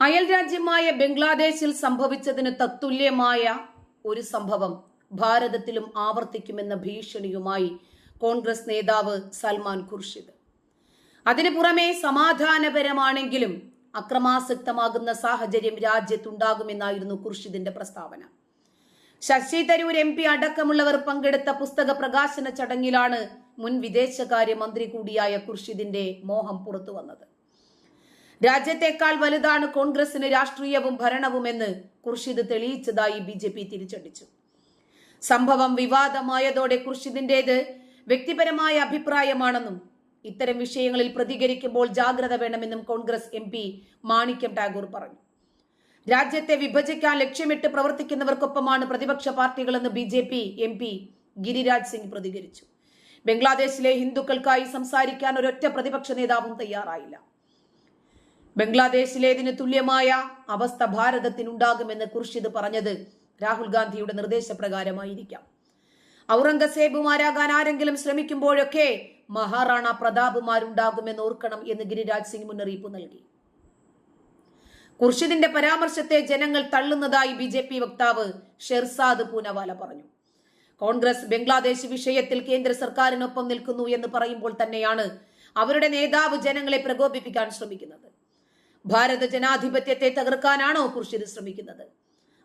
അയൽ രാജ്യമായ ബംഗ്ലാദേശിൽ സംഭവിച്ചതിന് തത്തുല്യമായ ഒരു സംഭവം ഭാരതത്തിലും ആവർത്തിക്കുമെന്ന ഭീഷണിയുമായി കോൺഗ്രസ് നേതാവ് സൽമാൻ ഖുർഷിദ്. അതിനു പുറമെ സമാധാനപരമാണെങ്കിലും അക്രമാസക്തമാകുന്ന സാഹചര്യം രാജ്യത്തുണ്ടാകുമെന്നായിരുന്നു ഖുർഷിദിന്റെ പ്രസ്താവന. ശശി തരൂർ എം പി അടക്കമുള്ളവർ പങ്കെടുത്ത പുസ്തക പ്രകാശന ചടങ്ങിലാണ് മുൻ വിദേശകാര്യ മന്ത്രി കൂടിയായ ഖുർഷിദിന്റെ മോഹം പുറത്തു വന്നത് രാജ്യത്തെക്കാൾ വലുതാണ് കോൺഗ്രസിന് രാഷ്ട്രീയവും ഭരണവുമെന്ന് ഖുർഷിദ് തെളിയിച്ചതായി ബി ജെ പി തിരിച്ചടിച്ചു. സംഭവം വിവാദമായതോടെ ഖുർഷിദിന്റേത് വ്യക്തിപരമായ അഭിപ്രായമാണെന്നും ഇത്തരം വിഷയങ്ങളിൽ പ്രതികരിക്കുമ്പോൾ ജാഗ്രത വേണമെന്നും കോൺഗ്രസ് എം പി മാണിക്യം ടാഗോർ പറഞ്ഞു. രാജ്യത്തെ വിഭജിക്കാൻ ലക്ഷ്യമിട്ട് പ്രവർത്തിക്കുന്നവർക്കൊപ്പമാണ് പ്രതിപക്ഷ പാർട്ടികളെന്ന് B J P M P Giriraj Singh പ്രതികരിച്ചു. ബംഗ്ലാദേശിലെ ഹിന്ദുക്കൾക്കായി സംസാരിക്കാൻ ഒരൊറ്റ പ്രതിപക്ഷ നേതാവും തയ്യാറായില്ല. ബംഗ്ലാദേശിലേതിന് തുല്യമായ അവസ്ഥ ഭാരതത്തിനുണ്ടാകുമെന്ന് ഖുർഷിദ് പറഞ്ഞത് രാഹുൽ ഗാന്ധിയുടെ നിർദ്ദേശപ്രകാരമായിരിക്കാം. ഔറംഗസേബുമാരാകാൻ ആരെങ്കിലും ശ്രമിക്കുമ്പോഴൊക്കെ മഹാറാണ പ്രതാപുമാരുണ്ടാകുമെന്ന് ഓർക്കണം എന്ന് ഗിരിരാജ് സിംഗ് മുന്നറിയിപ്പ് നൽകി. ഖുർഷിദിന്റെ പരാമർശത്തെ ജനങ്ങൾ തള്ളുന്നതായി ബി ജെ പി വക്താവ് ഷെർസാദ് പൂനവാല പറഞ്ഞു. കോൺഗ്രസ് ബംഗ്ലാദേശ് വിഷയത്തിൽ കേന്ദ്ര സർക്കാരിനൊപ്പം നിൽക്കുന്നു എന്ന് പറയുമ്പോൾ തന്നെയാണ് അവരുടെ നേതാവ് ജനങ്ങളെ പ്രകോപിപ്പിക്കാൻ ശ്രമിക്കുന്നത്. ഭാരത ജനാധിപത്യത്തെ തകർക്കാനാണോ കുർഷിത് ശ്രമിക്കുന്നത്?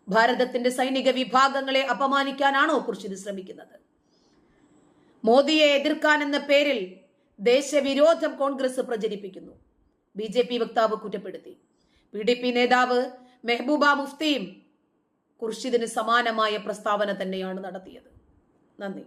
ഭാരതത്തിന്റെ സൈനിക വിഭാഗങ്ങളെ അപമാനിക്കാനാണോ കുർഷിത് ശ്രമിക്കുന്നത്? മോദിയെ എതിർക്കാൻ എന്ന പേരിൽ ദേശവിരോധം കോൺഗ്രസ് പ്രചരിപ്പിക്കുന്നു. ബി ജെ പി വക്താവ് കുറ്റപ്പെടുത്തി. പി ഡി പി നേതാവ് മെഹബൂബ മുഫ്തിയും കുർഷിദിന് സമാനമായ പ്രസ്താവന തന്നെയാണ് നടത്തിയത്. നന്ദി.